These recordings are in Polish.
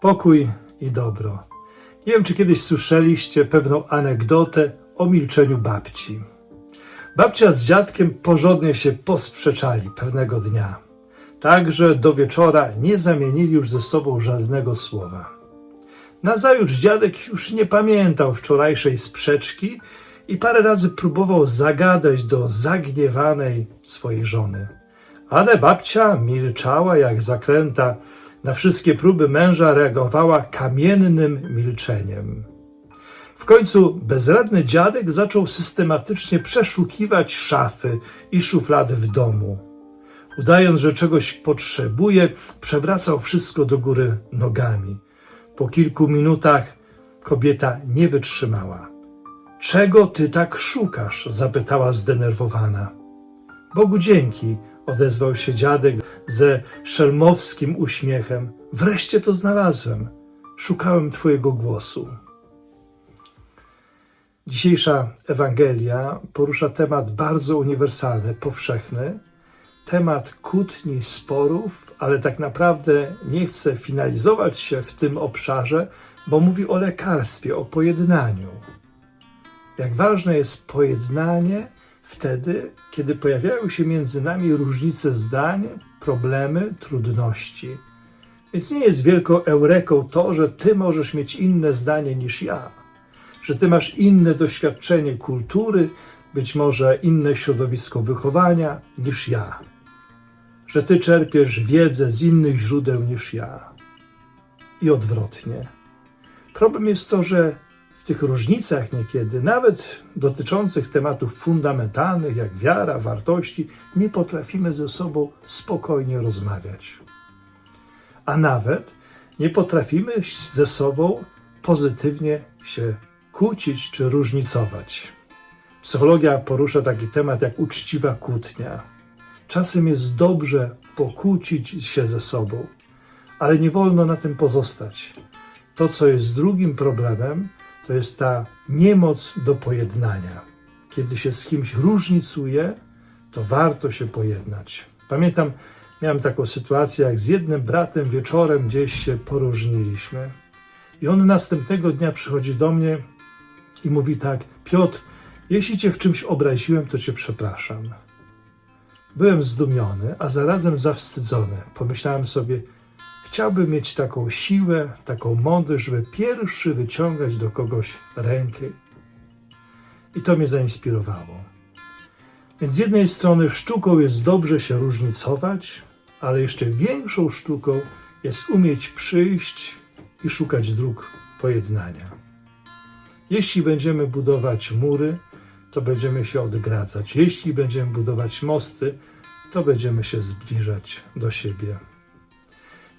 pokój i dobro. Nie wiem, czy kiedyś słyszeliście pewną anegdotę o milczeniu babci. Babcia z dziadkiem porządnie się posprzeczali pewnego dnia. Tak, że do wieczora nie zamienili już ze sobą żadnego słowa. Nazajutrz dziadek już nie pamiętał wczorajszej sprzeczki i parę razy próbował zagadać do zagniewanej swojej żony. Ale babcia milczała jak zakręta. Na wszystkie próby męża reagowała kamiennym milczeniem. W końcu bezradny dziadek zaczął systematycznie przeszukiwać szafy i szuflady w domu. Udając, że czegoś potrzebuje, przewracał wszystko do góry nogami. Po kilku minutach kobieta nie wytrzymała. Czego ty tak szukasz? zapytała zdenerwowana. Bogu dzięki, odezwał się dziadek ze szelmowskim uśmiechem. Wreszcie to znalazłem. Szukałem twojego głosu. Dzisiejsza Ewangelia porusza temat bardzo uniwersalny, powszechny, temat kłótni, sporów, ale tak naprawdę nie chce finalizować się w tym obszarze, bo mówi o lekarstwie, o pojednaniu. Jak ważne jest pojednanie wtedy, kiedy pojawiają się między nami różnice zdań, problemy, trudności. Więc nie jest wielką eureką to, że ty możesz mieć inne zdanie niż ja, że ty masz inne doświadczenie kultury, być może inne środowisko wychowania niż ja, że ty czerpiesz wiedzę z innych źródeł niż ja i odwrotnie. Problem jest to, że w tych różnicach niekiedy, nawet dotyczących tematów fundamentalnych jak wiara, wartości, nie potrafimy ze sobą spokojnie rozmawiać. A nawet nie potrafimy ze sobą pozytywnie się kłócić czy różnicować. Psychologia porusza taki temat jak uczciwa kłótnia. Czasem jest dobrze pokłócić się ze sobą, ale nie wolno na tym pozostać. To, co jest drugim problemem, to jest ta niemoc do pojednania. Kiedy się z kimś różnicuje, to warto się pojednać. Pamiętam, miałem taką sytuację, jak z jednym bratem wieczorem gdzieś się poróżniliśmy. I on następnego dnia przychodzi do mnie i mówi tak: Piotr, jeśli cię w czymś obraziłem, to cię przepraszam. Byłem zdumiony, a zarazem zawstydzony. Pomyślałem sobie, chciałbym mieć taką siłę, taką mądrość, żeby pierwszy wyciągać do kogoś rękę. I to mnie zainspirowało. Więc z jednej strony sztuką jest dobrze się różnicować, ale jeszcze większą sztuką jest umieć przyjść i szukać dróg pojednania. Jeśli będziemy budować mury, to będziemy się odgradzać. Jeśli będziemy budować mosty, to będziemy się zbliżać do siebie.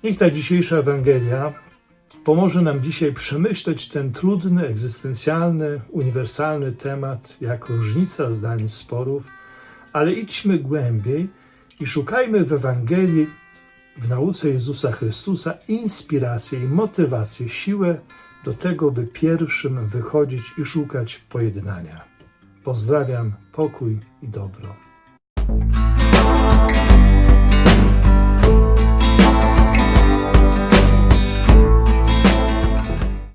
Niech ta dzisiejsza Ewangelia pomoże nam dzisiaj przemyśleć ten trudny, egzystencjalny, uniwersalny temat, jak różnica zdań, sporów, ale idźmy głębiej i szukajmy w Ewangelii, w nauce Jezusa Chrystusa inspirację i motywację, siłę do tego, by pierwszym wychodzić i szukać pojednania. Pozdrawiam, pokój i dobro.